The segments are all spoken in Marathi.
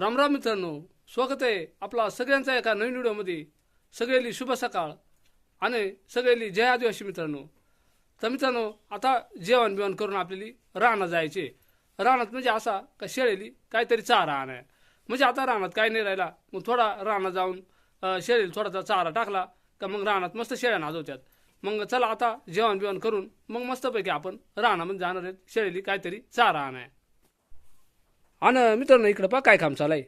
रामराम मित्रांनो स्वागत आहे आपला सगळ्यांचा एका नवीन व्हिडिओमध्ये. सगळ्याली शुभ सकाळ आणि सगळेली जय आदिवासी मित्रांनो. तर मित्रांनो आता जेवण बिवण करून आपल्याली राहणं जायचे. रानात म्हणजे असा का शेळेली काहीतरी चारा आणाय. म्हणजे आता रानात काही नाही राहिला मग थोडा रानात जाऊन शेळीला थोडासा चारा टाकला का मग रानात मस्त शेळ्या नाजवत्यात मग चला आता जेवण बिवण करून मग मस्तपैकी आपण रानामध्ये जाणार आहेत शेळीली काहीतरी चारा आणाय. आणि मित्रांनो इकडं पहा काय काम चालू आहे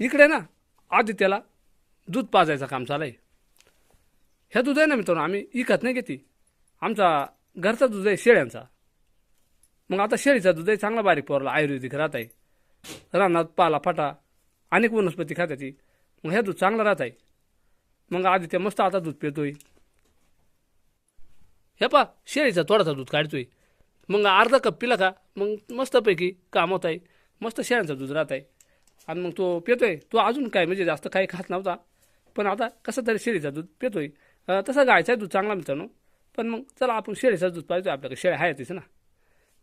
इकडे ना आदित्याला दूध पाजायचं काम चालू आहे ह्या दूध आहे ना मित्रांनो आम्ही इकत नाही घेते. आमचा घरचा दूध आहे शेळ्यांचा. मग आता शेळीचा दूध आहे चांगला बारीक पोरला आयुर्वेदिक राहत आहे रानात पाला फाटा अनेक वनस्पती खात्याची मग हे दूध चांगलं राहत आहे मग आदित्य मस्त आता दूध पितोय. हे पा शेळीचा थोडासा दूध काढतोय. मग अर्धा कप पिला का मग मस्तपैकी काम होत आहे मस्त शेळ्यांचं दूध राहत आहे आणि मग तो पितोय. तो अजून काय म्हणजे जास्त काही खात नव्हता. पण आता कसं तरी शेळीचं दूध पितोय. अं, तसं गायचं दूध चांगला मित्रांनो. पण मग चला आपण शेळीचं दूध पाहिजे आपल्याकडे शेळ्या आहेतच ना.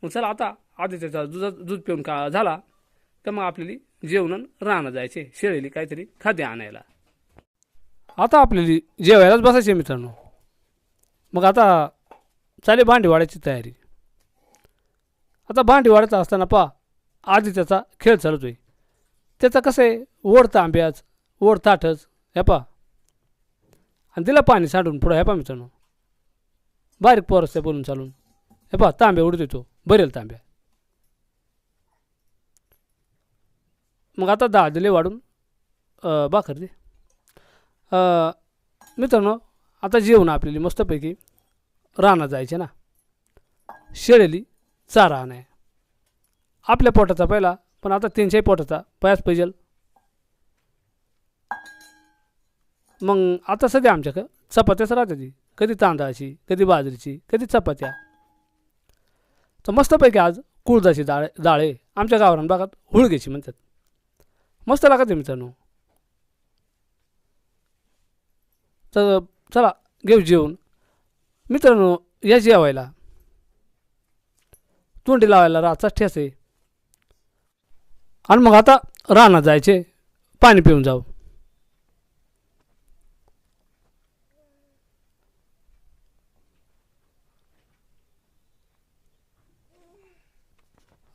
मग चला आता आधी त्याचा दुधा दूध पिऊन का झाला तर मग आपल्याला जेवण राहणं जायचे. शेळीली काहीतरी खाद्य आणायला. आता आपल्याला जेवायलाच बसायचे मित्रांनो. मग आता चालेल भांडी वाढायची तयारी. आता भांडी वाढायचं असताना पा आधी त्याचा खेळ चालतोय. त्याचा कसं आहे ओढ तांब्याच ओढ ताटच हे पा आणि दिला पाणी सांडून पुढं हे पा मित्रांनो. बारीक पोरस बोलून चालून. हे पा तांब्या उडत येतो बरेल तांब्या मग आता दहा दिले वाढून बाखर दे. मित्रांनो आता जेवण आपल्याला मस्तपैकी रानात जायचे ना. शेळेली चारा आणाय. आपल्या पोटाचा पहिला पण आता त्यांच्याही पोटाचा. पयाच पाहिजे मग आता सध्या आमच्याकडं चपात्याच राहते ती. कधी तांदळाची कधी बाजरीची कधी चपात्या. तर मस्तपैकी आज कुळदाची डाळ डाळ आहे. आमच्या गावरान भागात हुळग्याची म्हणतात. मस्त लागते मित्रांनो. तर चला घेऊ जेवून मित्रांनो या जेवायला. तोंडी लावायला रातचा ठेस आहे. आणि मग आता रानात जायचे. पाणी पिऊन जाऊ.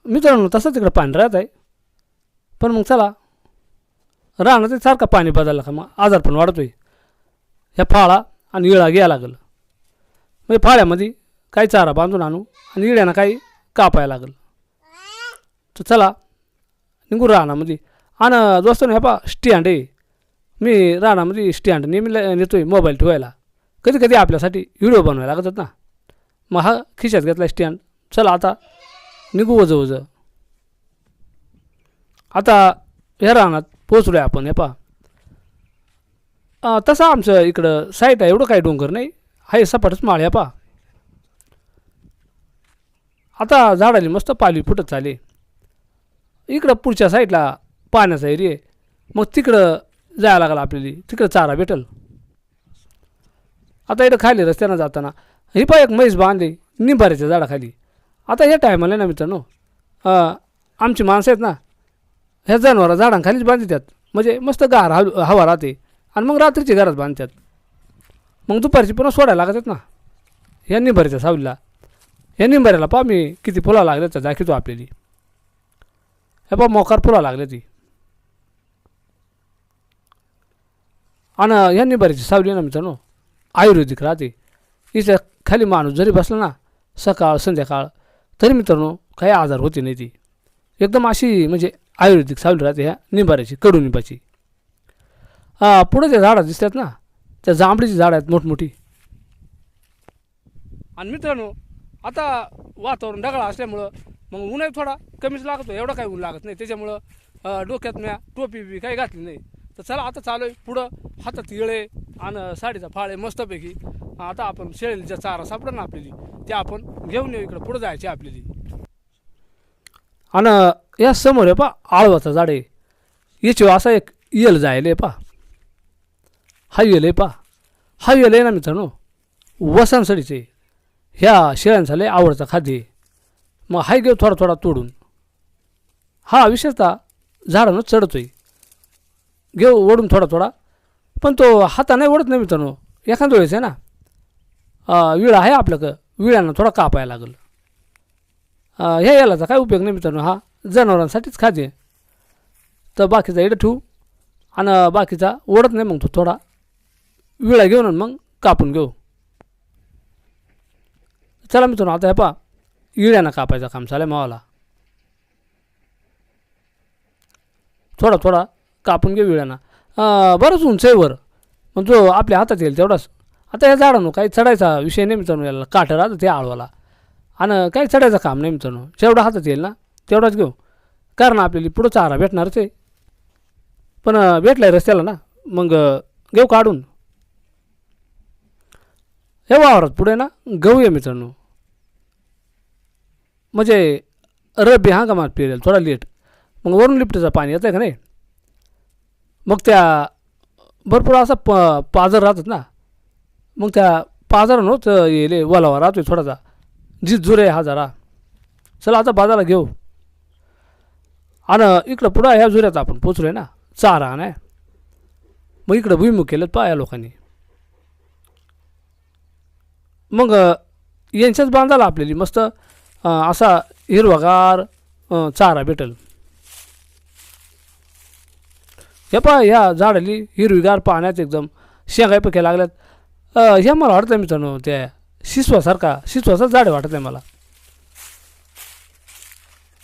मित्रांनो तसं तिकडं पाणी राहत आहे. पण मग चला रानात सारखा पाणी बदलला का मग? आजार पण वाढतोय. ह्या फाळा आणि इळा घ्यायला लागलं. म्हणजे फाळ्यामध्ये काही चारा बांधून आणू आणि इळ्यानं काही कापायला लागलं. तर चला निघू रानामध्ये आणि दोस्तांनो ह्या पा स्टँड आहे. मी रानामध्ये स्टँड नेहमी नेतो आहे मोबाईल ठेवायला. कधी कधी आपल्यासाठी व्हिडिओ बनवायला लागतात ना. मग हा खिशात घेतला स्टँड चला आता निघू वजं वजं. आता ह्या रानात पोचलो आहे आपण हे पा तसा आमचं इकडं साईट आहे एवढं काही डोंगर नाही. आहे सपाटच माळ ह्या पा आता झाडाली मस्त पालवी फुटत चाले इकडं पुढच्या साईडला पाण्याचा एरिया आहे. मग तिकडं जायला लागला आपल्याला. तिकडं चारा भेटल. आता इकडं खाली रस्त्यानं जाताना ही पण एक म्हैस बांधली निंबाऱ्याच्या झाडाखाली. आता ह्या टायमाला ना मित्रांनो आमची माणसं आहेत ना ह्या जनावरं झाडांखालीच बांधतात. म्हणजे मस्त गार हव हवा राहते आणि मग रात्रीची घरात बांधतात. मग दुपारची पुन्हा सोडायला लागतात ना ह्या निंबाऱ्याच्या सावलीला. ह्या निंबाऱ्याला पा मी किती फुला लागल्याचा दाखवतो आपल्याला. हे पहा मोकार पुरा लागले ती. आणि ह्या निंबाऱ्याची सावली ना मित्रांनो आयुर्वेदिक राहते. इथं खाली माणूस जरी बसला ना सकाळ संध्याकाळ तरी मित्रांनो काही आजार होते नाही ती. एकदम अशी म्हणजे आयुर्वेदिक सावली राहते ह्या निंबाऱ्याची कडू निंबाची. पुढे त्या झाडं दिसतात ना त्या जांभळीची झाडं आहेत मोठमोठी. आणि मित्रांनो आता वातावरण ढगाळ असल्यामुळं मग ऊनही थोडा कमीच लागतो एवढं काही ऊन लागत नाही. त्याच्यामुळं डोक्यात म्या टोपी बी काही घातली नाही. तर चला आता चालू आहे. पुढं हातात येळे आणि साडीचा फाळ आहे मस्तपैकी. आता आपण शेळीचा चारा सापडा ना आपल्याली. ते आपण घेऊन येऊ इकडं. पुढं जायचे आपल्याली. आणि या समोर आहे पा आळवाचं झाड आहे. याची असा एक. येल जायला आहे पा. हा येल आहे पा. हा येल आहे ना मित्रांनो? वसांसडीचे ह्या शेळ्यांचा लय आवडता खाद्य आहे. मग हाय घेऊ थोडा थोडा तोडून. हा विशेषतः झाडानं आहे घेऊ ओढून थोडा थोडा. पण तो हाताने ओढत नाही मित्रांनो. एखाद्या वेळेस आहे ना. विळा आहे आपल्याकडं. विळ्यानं थोडा कापायला लागलं. ह्या यालाचा काय उपयोग नाही मित्रांनो. हा जनावरांसाठीच खाते तर बाकीचा इडं ठेवू. आणि बाकीचा ओढत नाही मग तो थोडा विळा घेऊन ना मग कापून घेऊ. चला मित्रांनो आता हे पा इळ्यानं कापायचं काम चालेल मावाला. थोडा थोडा कापून घेऊ विळ्यानं बरंच उंच आहे वर. मग जो आपल्या हातात येईल तेवढाच. आता या झाडानं काही चढायचा विषय नाही मित्रांनो याला काठ राहतं ते आळवाला. आणि काही चढायचं काम नाही मित्रांनो जेवढा हातात येईल ना तेवढाच घेऊ. कारण आपल्याला पुढं चारा भेटणारच आहे. पण भेटला भेटलाय रस्त्याला ना मग घेऊ काढून. हे वावरात पुढे ना गहू आहे मित्रांनो. म्हणजे रब्बी हंगामात पेरेल थोडा लेट. मग वरून लिफ्टचं पाणी येतं आहे का नाही? मग त्या भरपूर असा प पाजर राहतात ना. मग त्या पाजरानंच येले राहतो आहे थोडासा. जी जुरे हा जरा. चला आता बाजाराला घेऊ. आणि इकडं पुढं ह्या जुऱ्यात आपण पोचलो आहे ना. चारा नाही मग इकडं भुईमुख केलं पा या लोकांनी. मग यांच्याच बांधाला आपल्याली मस्त असा हिरवागार चारा भेटेल. हे पहा ह्या झाडाली हिरवीगार पाण्यात एकदम शेंगाय पक्या लागल्यात. हे मला वाटतं मित्रांनो त्या शिसवासारखा शिसवाचाच झाड आहे वाटत आहे मला.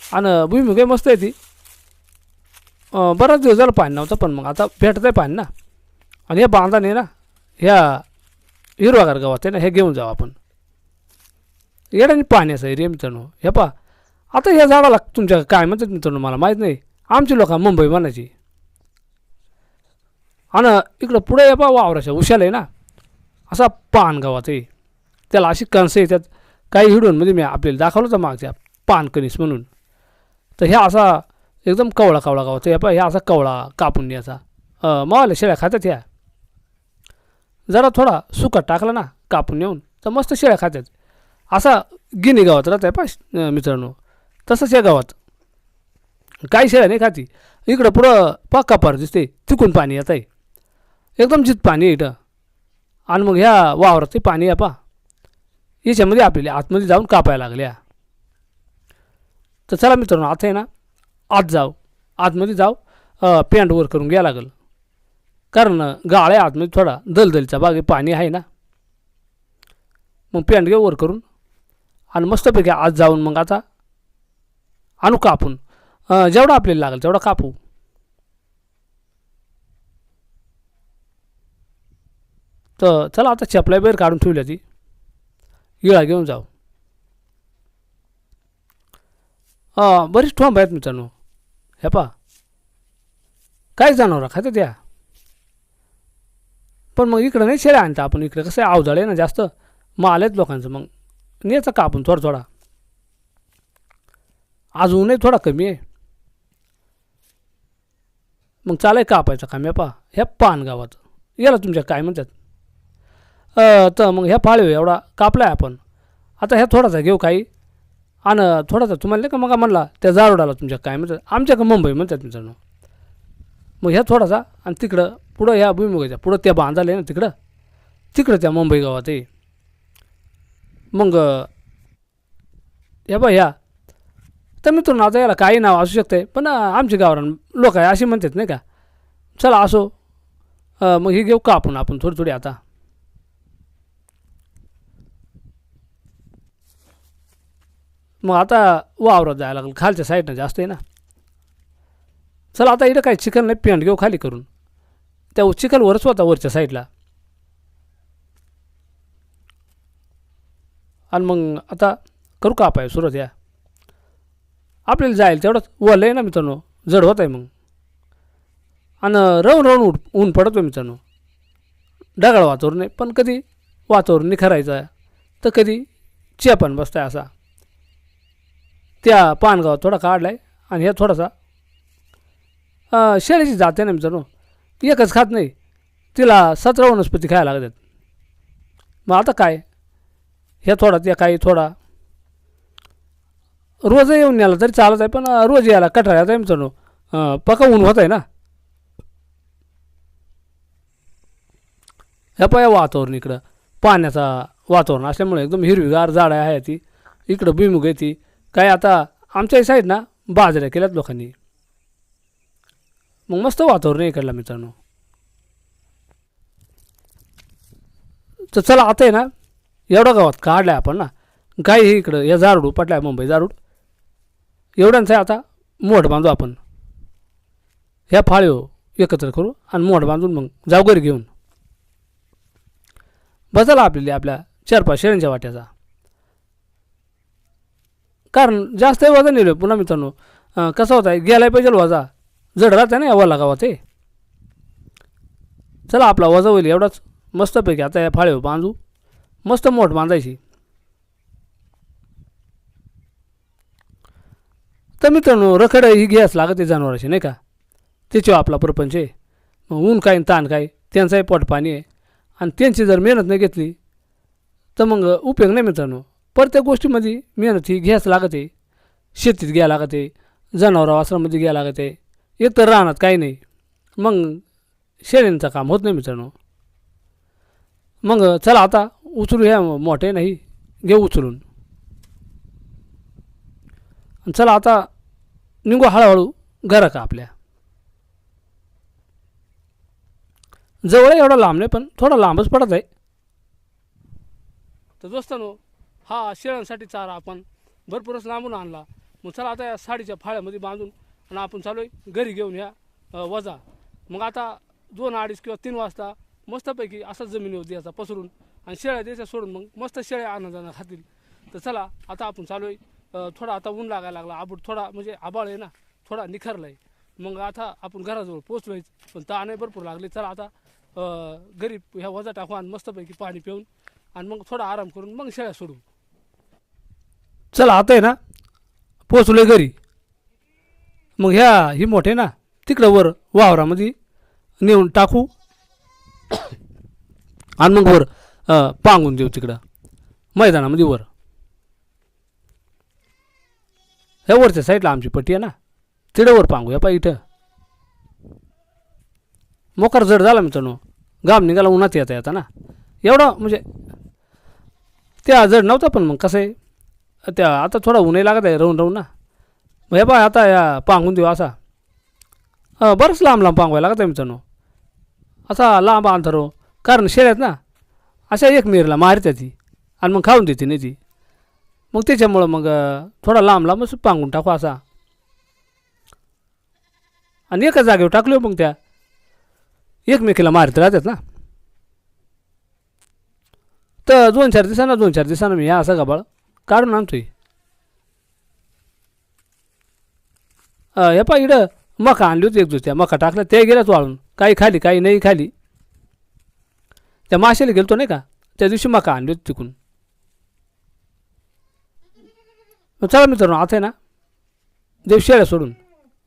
आणि भुईमुग आहे मस्त आहे ती. बराच दिवस झाला पाणी नव्हतं पण मग आता भेटत आहे पाणी ना. आणि या बांधाने ना ह्या हिरवागार गावात आहे ना हे घेऊन जाऊ आपण. येड्याने पाण्याचं आहे रे मित्रांनो. हे पा आता ह्या झाडाला तुमच्या काय म्हणतात मित्रांनो मला माहीत नाही. आमची लोक मुंबई म्हणायची. आणि इकडं पुढे ये पा वावराच्या उशाला आहे ना. असा पान गावात आहे. त्याला अशी कणसं येतात काही हिडूनमध्ये मी आपल्याला दाखवलं होतं मागच्या पान कणीस म्हणून. तर ह्या असा एकदम कवळा कवळा गावात आहे. पा ह्या असा कवळा कापून न्यायचा. मावाला शेळ्या खात्यात ह्या. जरा थोडा सुका टाकला ना कापून येऊन तर मस्त शेळ्या खात्यात. असा गिनी गावात राहत आहे पा मित्रांनो. तसंच या गावात. काही शेळ्या नाही खाती. इकडं पुढं पा पार दिसते तिकून पाणी येत आहे एकदम जित पाणी आहे इथं. आणि मग ह्या वावरात ते पाणी आहे पा याच्यामध्ये आपल्याला आतमध्ये जाऊन कापायला लागल्या. तर चला मित्रांनो आता आहे ना आत जाऊ. आतमध्ये जाऊ. अं, पॅन्ट वर करून घ्या लागेल. कारण गाळ आहे आतमध्ये थोडा दलदलीचा बाग आहे पाणी आहे ना. मग पॅन्ट घे वर करून. आणि मस्तपैकी आज जाऊन मग आता आणू कापून. जेवढा आपल्याला लागेल तेवढा कापू. तर चला आता चपल्या बाहेर काढून ठेवल्या ती. इळा घेऊन जाऊ. हां बरीच ठोंब आहेत मित्रांनो. हे पा काय जनावरं खात्यात द्या पण मग इकडं नाही शेळ्या आणता आपण इकडे कसं आहे आहे ना जास्त. माल आहेत लोकांचं मग. न्यायचं का आपण थोडा थोडा. अजूनही थोडा कमी आहे. मग चालाय कापायचं काम या पा ह्या पान गावाचं. याला तुमच्या काय म्हणतात? तर मग ह्या पाळीव एवढा. कापलाय आपण. आता ह्या थोडासा घेऊ काही. आणि थोडासा तुम्हाला नाही का मग म्हणला त्या जारोडाला तुमच्या काय म्हणतात? आमच्याकडं मुंबई म्हणतात मित्रांनो? मग ह्या थोडासा आणि तिकडं पुढं ह्या भुईमुगाच्या पुढं त्या बांधाले ना तिकडं? तिकडं त्या मुंबई गावात आहे. मग. या बा ह्या तर मित्रांनो आता याला काही नाव असू शकते पण आमची गावरान लोक आहे अशी म्हणतात नाही का? चला असो. मग ही घेऊ का आपण आपण थोडी थोडी आता. मग आता वावरात जायला लागलं. खालच्या साईडनं जास्त आहे ना. चला आता इथं काय चिकन नाही पेंट घेऊ खाली करून. त्या चिकन वरच होता वरच्या साईडला. आणि मग आता करू का पाय सुरत या? आपल्याला जाईल तेवढंच. वल आहे ना मित्रांनो. जड होत आहे मग. आणि रवून रवून उठ ऊन पडतो मित्रांनो. ढगाळ वातावरण आहे. पण कधी वातावरण निखरायचं आहे. तर कधी चेपण बसताय असा. त्या पानगावात थोडा काढला आहे आणि ह्या थोडासा अं, शेळीची जाते ना मित्रांनो. एकच खात नाही. तिला सतरा वनस्पती खायला लागतात मग आता काय? ह्या थोडा त्या काही थोडा. रोज येऊन यायला तरी चालत आहे पण रोज यायला कटाळ्यात आहे मित्रांनो अं, पका ऊन होत आहे ना. ह्या पाया वातावरण इकडं. पाण्याचा वातावरण असल्यामुळे एकदम हिरवीगार झाडं आहे ती. इकडं भुईमुग आहे ती. काय आता आमच्या साईड ना बाजऱ्या केल्यात लोकांनी. मग मस्त वातावरण आहे इकडला मित्रांनो. तर चला आता आहे ना एवढ्या गावात काढलाय आपण ना. काय हे इकडं या जारूड पटलाय मुंबई जारूड एवढ्यांचं आहे आता मोठ बांधू आपण. ह्या फाळीव एकत्र करू आणि मोठ बांधून मग जाऊ घरी घेऊन. बसायला आपल्याला आपल्या चार पाच शेळ्यांच्या वाट्याचा. कारण जास्त वजन नेलो पुन्हा मित्रांनो. कसं होत आहे गेलाय पाहिजे वजा. जड राहते ना या वला गावात हे. चला आपला वजा होईल एवढाच. मस्तपैकी आता या फाळीव बांधू. मस्त मोठ बांधायची. तर मित्रांनो रखड ही घ्यास लागते जनावराची नाही का? त्याच्यावर आपला प्रपंच आहे. मग ऊन काय ताण काय त्यांचाही पोटपाणी आहे. आणि त्यांची जर मेहनत नाही घेतली तर मग उपयोग नाही मित्रांनो. प्रत्येक गोष्टीमध्ये मेहनत ही घ्यास लागत. आहे शेतीत घ्यायला लागत आहे वासरामध्ये घ्यायला लागत. आहे एक तर राहणार काही नाही. मग शेळ्यांचं काम होत नाही मित्रांनो. मग चला आता उचलू या मोठे नाही घेऊ उचलून. आणि चला आता निघू हळूहळू घरा का आपल्या. जवळ आहे एवढा लांब नाही पण थोडा लांबच पडत आहे. तर दोस्तानो हा शेळ्यांसाठी चारा आपण भरपूरच लांबून आणला. मग चला आता या साडीच्या फाळ्यामध्ये बांधून आणि आपण चालू आहे घरी घेऊन या वजा. मग आता दोन अडीच किंवा तीन वाजता मस्तपैकी असा जमिनीवर द्यायचा पसरून. आणि शेळ्या द्यायच्या सोडून मग मस्त शेळ्या आनंदानं खातील. तर चला आता आपण चालू आहे. थोडा आता ऊन लागायला लागला. आबूट थोडा म्हणजे आबाळ आहे ना थोडा निखरला आहे मग आता आपण घराजवळ पोचलोय पण ताणे भरपूर लागले. चला आता गरीब ह्या वजा टाकू आणि मस्तपैकी पाणी पिऊन आणि मग थोडा आराम करून मग शेळ्या सोडू. चला आता आहे ना पोचलोय घरी. मग ह्या ही मोठे ना तिकडं वर वावरामध्ये नेऊन टाकू. आणि मग वर पांगून देऊ तिकडं. मैदानामध्ये वर. ह्या वरच्या साईडला आमची पट्टी आहे ना? तिकडं वर पांगू या पा इथं. मोकार जड झाला मित्रांनो. गाम निघाला उन्हात येता येता ना. एवढं म्हणजे त्या जड नव्हता पण मग कसं आहे? त्या आता थोडा ऊनही लागत आहे राहून राहून ना. मग हे बा आता या पांगून देऊ असा. बरंच लांब लांब पांगवायला लागत आहे मित्रांनो. असा लांब अंतर हो कारण शेळ्यात ना अशा एक मिरला मारते ती. आणि मग खाऊन देते नाही ती. मग त्याच्यामुळं मग थोडा लांब लांबच पांगून टाकू असा. आणि एका जागेवर टाकलो मग त्या. एकमेकीला मारत राहतात ना. तर दोन चार दिवसांना दोन चार दिवसानं मी या असा गबाळ काढून आणतोय. हे पा इकडं मका आणली होती एक दुसऱ्या मका टाकल्या ते गेल्याच वाळून. काही खाली काही नाही खाली. त्या माशाला गेलतो नाही का? त्या दिवशी मका आणली होती तिकून. मग चला मित्रांनो आता आहे ना देव शेळ्या सोडून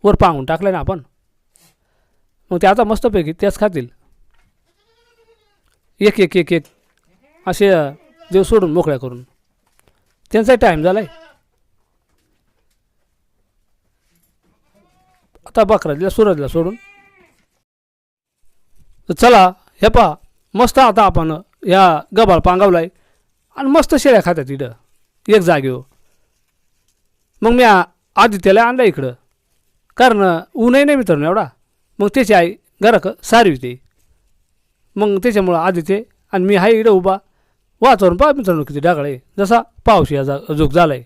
वर पाहून टाकलं ना आपण. मग ते आता मस्तपैकी त्याच खातील. एक एक एक एक असे देव सोडून मोकळ्या करून. त्यांचाही टाईम झाला आहे आता बकरा दिला सूरजला सोडून. तर चला हे पहा मस्त आता आपण या गबाळ पांगावलाय. आणि मस्त शेळ्या खात्या तिथं एक जागेवर. मग मी आदित्यला आदित्याला आणलं इकडं. कारण ऊनही नाही मित्रांनो एवढा. मग त्याची आई घराक सारवी ते मग त्याच्यामुळं आदित्य आणि मी हाय इकडं उभा. वातावरण पहा मित्रांनो किती ढगाळ आहे. जसा पाऊस या जा जोग झाला आहे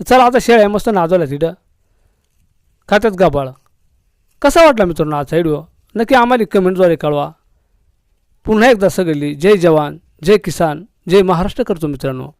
तर चला आता शेळ्या मस्त नाजवल्या तिथं खात्यात गाबाळ. कसा वाटला मित्रांनो आजचा व्हिडिओ नक्की आम्हाला कमेंटद्वारे कळवा. पुन्हा एकदा सगळी जय जवान जय किसान जय महाराष्ट्र करतो मित्रांनो.